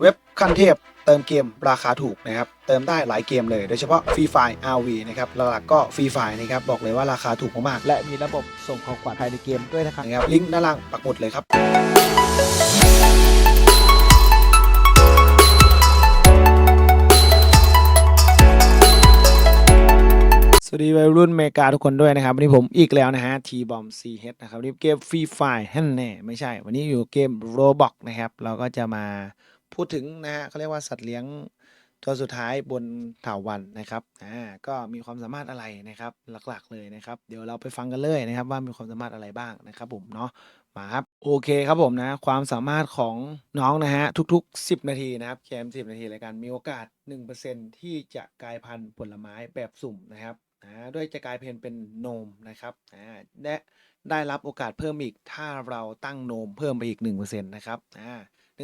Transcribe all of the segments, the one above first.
เว็บขั้นเทพเติมเกมราคาถูกนะครับ เติมได้หลายเกมเลย โดยเฉพาะฟรีไฟ RV นะครับหลักๆก็ฟรีไฟนะครับ บอกเลยว่าราคาถูกมากๆ และมีระบบส่งของขวัญภายในเกมด้วยนะครับนะครับ ลิงก์ด้านล่างปักหมุดเลยครับ สวัสดีวัยรุ่นเมกาทุกคนด้วยนะครับ วันนี้ผมอีกแล้วนะฮะ T Bomb CH นะครับนนี้เกมฟรีไฟฮั่นแน่ไม่ใช่ วันนี้อยู่เกม Roblox นะครับ เราก็จะมา พูดถึงนะฮะเขาเรียกว่าสัตว์เลี้ยงตัวสุดท้ายบนถาวันนะครับอ่าก็มีความสามารถอะไรนะครับหลักๆเลยนะครับ เดี๋ยวเราไปฟังกันเลยนะครับ ว่ามีความสามารถอะไรบ้างนะครับผมเนาะมาครับโอเคครับผมนะความสามารถของน้องนะฮะทุกๆ 10 นาทีนะครับแคมสิบนาทีรายการมีโอกาส 1%ที่จะกลายพันธุ์ผลไม้แบบสุ่มนะครับอ่าด้วยจะกลายเพนเป็นนมนะครับอ่าและได้รับโอกาสเพิ่มอีกถ้าเราตั้งนมเพิ่มไปอีก 1%นะครับอ่า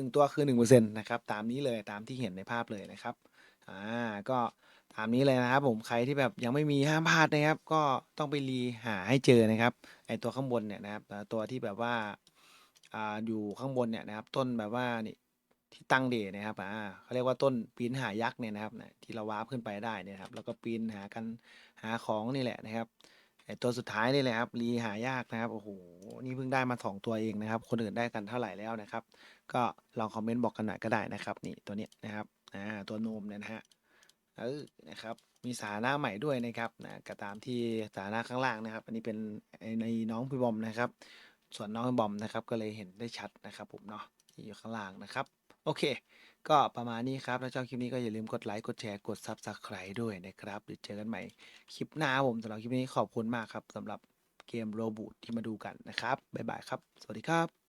1 ตัวคือ 1%นะครับตามนี้เลยตามที่เห็นในภาพเลยนะครับอ่าก็ตามนี้เลยนะครับผมใครที่แบบยังไม่มีห้ามพลาดนะครับ ก็ต้องไปรีหาให้เจอนะครับไอตัวข้างบนเนี่ยนะครับตัวที่แบบว่าอ่าอยู่ข้างบนเนี่ยนะครับ ต้นแบบว่านี่ที่ตั้งเดนะครับอ่าเขาเรียกว่าต้นปีนหายักษ์เนี่ยนะครับนะที่เราวาร์ปขึ้นไปได้นะครับ แล้วก็ปีนหากันหาของนี่แหละนะครับไอตัวสุดท้ายนี่แหละครับรีหายากนะครับโอ้โห นี่เพิ่งได้มาสองตัวเองนะครับ คนอื่นได้กันเท่าไหร่แล้วนะครับ ก็ลองคอมเมนต์บอกกันหน่อยก็ได้นะครับ นี่ตัวเนี้ยนะครับอ่าตัวโนมเนี่ยนะฮะเออนะครับ มีสถานะใหม่ด้วยนะครับนะก็ตามที่สถานะข้างล่างนะครับ อันนี้เป็นในน้องพี่บอมนะครับ ส่วนน้องพี่บอมนะครับ ก็เลยเห็นได้ชัดนะครับ ผมเนาะที่อยู่ข้างล่างนะครับ โอเค ก็ประมาณนี้ครับถ้าชอบคลิปนี้ก็อย่าลืมกดไลค์กดแชร์กด Subscribe ด้วยนะครับเดี๋ยวเจอกันใหม่คลิปหน้าผมสำหรับคลิปนี้ขอบคุณมากครับสำหรับ เกมโรบูทที่มาดูกันนะครับ บ๊ายบายครับ สวัสดีครับ